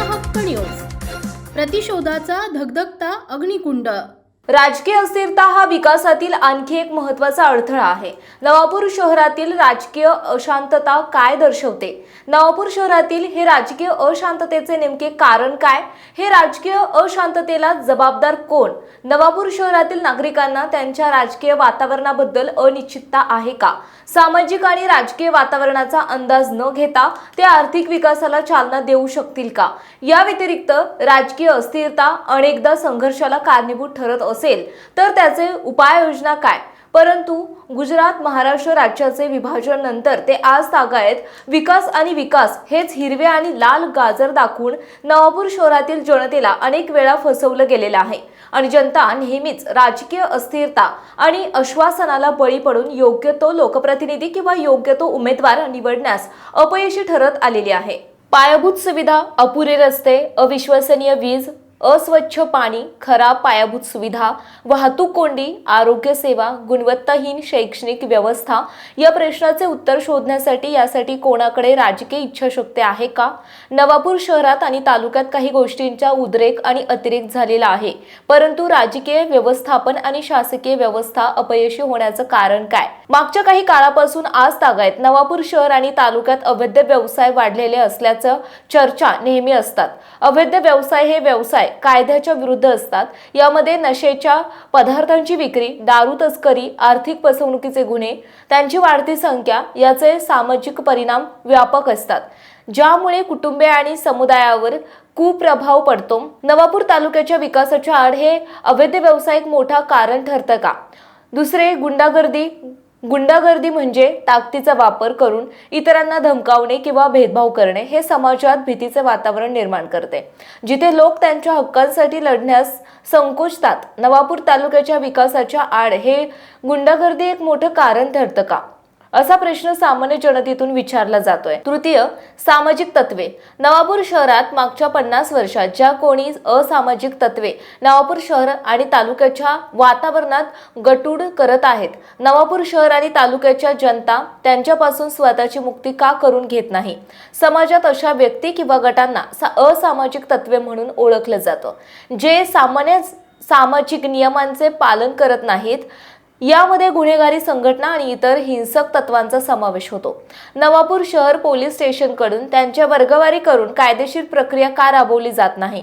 माझा प्रतिशोधाचा धगधगता अग्निकुंड राजकीय अस्थिरता हा विकासातील आणखी एक महत्त्वाचा अडथळा आहे. नवापूर शहरातील राजकीय अशांतता काय दर्शवते? नवापूर शहरातील हे राजकीय अशांततेचे नेमके कारण काय? हे राजकीय अशांततेला जबाबदार कोण? नवापूर शहरातील नागरिकांना त्यांच्या राजकीय वातावरणाबद्दल अनिश्चितता आहे का? सामाजिक आणि राजकीय वातावरणाचा अंदाज न घेता ते आर्थिक विकासाला चालना देऊ शकतील का? या व्यतिरिक्त राजकीय अस्थिरता अनेकदा संघर्षाला कारणीभूत ठरत असते. असेल तर त्याचे उपाययोजना काय? परंतु गुजरात महाराष्ट्र राज्याचे विभाजन नंतर ते आज तागायत विकास आणि विकास हेच हिरवे आणि लाल गाजर दाखवून नवापूर शहरातील जनतेला अनेक वेळा फसवलं गेलेलं आहे. आणि जनता नेहमीच राजकीय अस्थिरता आणि आश्वासनाला बळी पडून योग्य तो लोकप्रतिनिधी किंवा योग्य तो उमेदवार निवडण्यास अपयशी ठरत आलेली आहे. पायाभूत सुविधा अपुरे रस्ते अविश्वसनीय वीज अस्वच्छ पाणी खराब पायाभूत सुविधा वाहतूक कोंडी आरोग्य सेवा गुणवत्ताहीन शैक्षणिक व्यवस्था या प्रश्नाचे उत्तर शोधण्यासाठी यासाठी कोणाकडे राजकीय इच्छाशक्ती आहे का? नवापूर शहरात आणि तालुक्यात काही गोष्टींचा उद्रेक आणि अतिरेक झालेला आहे. परंतु राजकीय व्यवस्थापन आणि शासकीय व्यवस्था अपयशी होण्याचं कारण काय? मागच्या काही काळापासून आज तागायत नवापूर शहर आणि तालुक्यात अवैध व्यवसाय वाढलेले असल्याचं चर्चा नेहमी असतात. अवैध व्यवसाय हे व्यवसाय कायद्याच्या विरुद्ध असतात. यामध्ये नशेच्या पदार्थांची विक्री दारू तस्करी आर्थिक फसवणुकीचे गुन्हे त्यांची वाढती संख्या याचे सामाजिक परिणाम व्यापक असतात. ज्यामुळे कुटुंबे आणि समुदायावर कुप्रभाव पडतो. नवापूर तालुक्याच्या विकासाच्या आड हे अवैध व्यवसाय एक मोठा कारण ठरतं का? दुसरे गुंडागर्दी गुंडागर्दी म्हणजे ताकदीचा वापर करून इतरांना धमकावणे किंवा भेदभाव करणे हे समाजात भीतीचे वातावरण निर्माण करते. जिथे लोक त्यांच्या हक्कांसाठी लढण्यास संकोचतात नवापूर तालुक्याच्या विकासाच्या आड हे गुंडागर्दी एक मोठं कारण ठरतं का? असा प्रश्न सामान्य जनतेतून विचारला जातोय. तृतीय सामाजिक तत्वे नवापूर शहरात मागच्या पन्नास वर्षात ज्या कोणी असामाजिक तत्वे नवापूर शहर आणि तालुक्याच्या वातावरणात गटूड करत आहेत. नवापूर शहर आणि तालुक्याच्या जनता त्यांच्यापासून स्वतःची मुक्ती का करून घेत नाही? समाजात अशा व्यक्ती किंवा गटांना सा- असामाजिक तत्वे म्हणून ओळखलं जातं. जे सामान्य सामाजिक नियमांचे पालन करत नाहीत यामध्ये गुन्हेगारी संघटना आणि इतर हिंसक तत्वांचा समावेश होतो. नवापूर शहर पोलीस स्टेशनकडून त्यांच्या वर्गवारी करून कायदेशीर प्रक्रिया का राबवली जात नाही?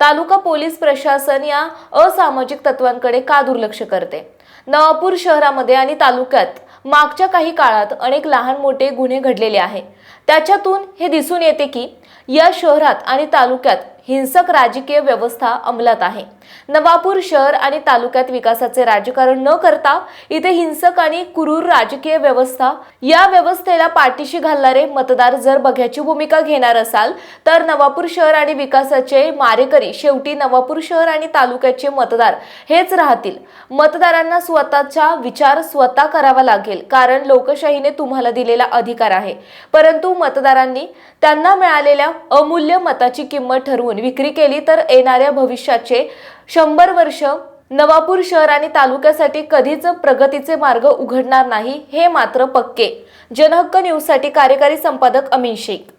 तालुका पोलीस प्रशासन या असामाजिक तत्वांकडे का दुर्लक्ष करते? नवापूर शहरामध्ये आणि तालुक्यात मागच्या काही काळात अनेक लहान मोठे गुन्हे घडलेले आहे. त्याच्यातून हे दिसून येते की या शहरात आणि तालुक्यात हिंसक राजकीय व्यवस्था अंमलात आहे. नवापूर शहर आणि तालुक्यात विकासाचे राजकारण न करता इथे हिंसक आणि क्रूर राजकीय व्यवस्था या व्यवस्थेला पाठीशी घालणारे मतदार जर बघ्याची भूमिका घेणार असाल तर नवापूर शहर आणि विकासाचे मारेकरी शेवटी नवापूर शहर आणि तालुक्याचे मतदार हेच राहतील. मतदारांना स्वतःचा विचार स्वतः करावा लागेल कारण लोकशाहीने तुम्हाला दिलेला अधिकार आहे. परंतु मतदारांनी त्यांना असलेल्या अमूल्य मताची किंमत ठरवून विक्री केली तर येणाऱ्या भविष्याचे शंभर वर्ष नवापूर शहर आणि तालुक्यासाठी कधीच प्रगतीचे मार्ग उघडणार नाही हे मात्र पक्के. जनहक्क न्यूजसाठी कार्यकारी संपादक अमीन शेख.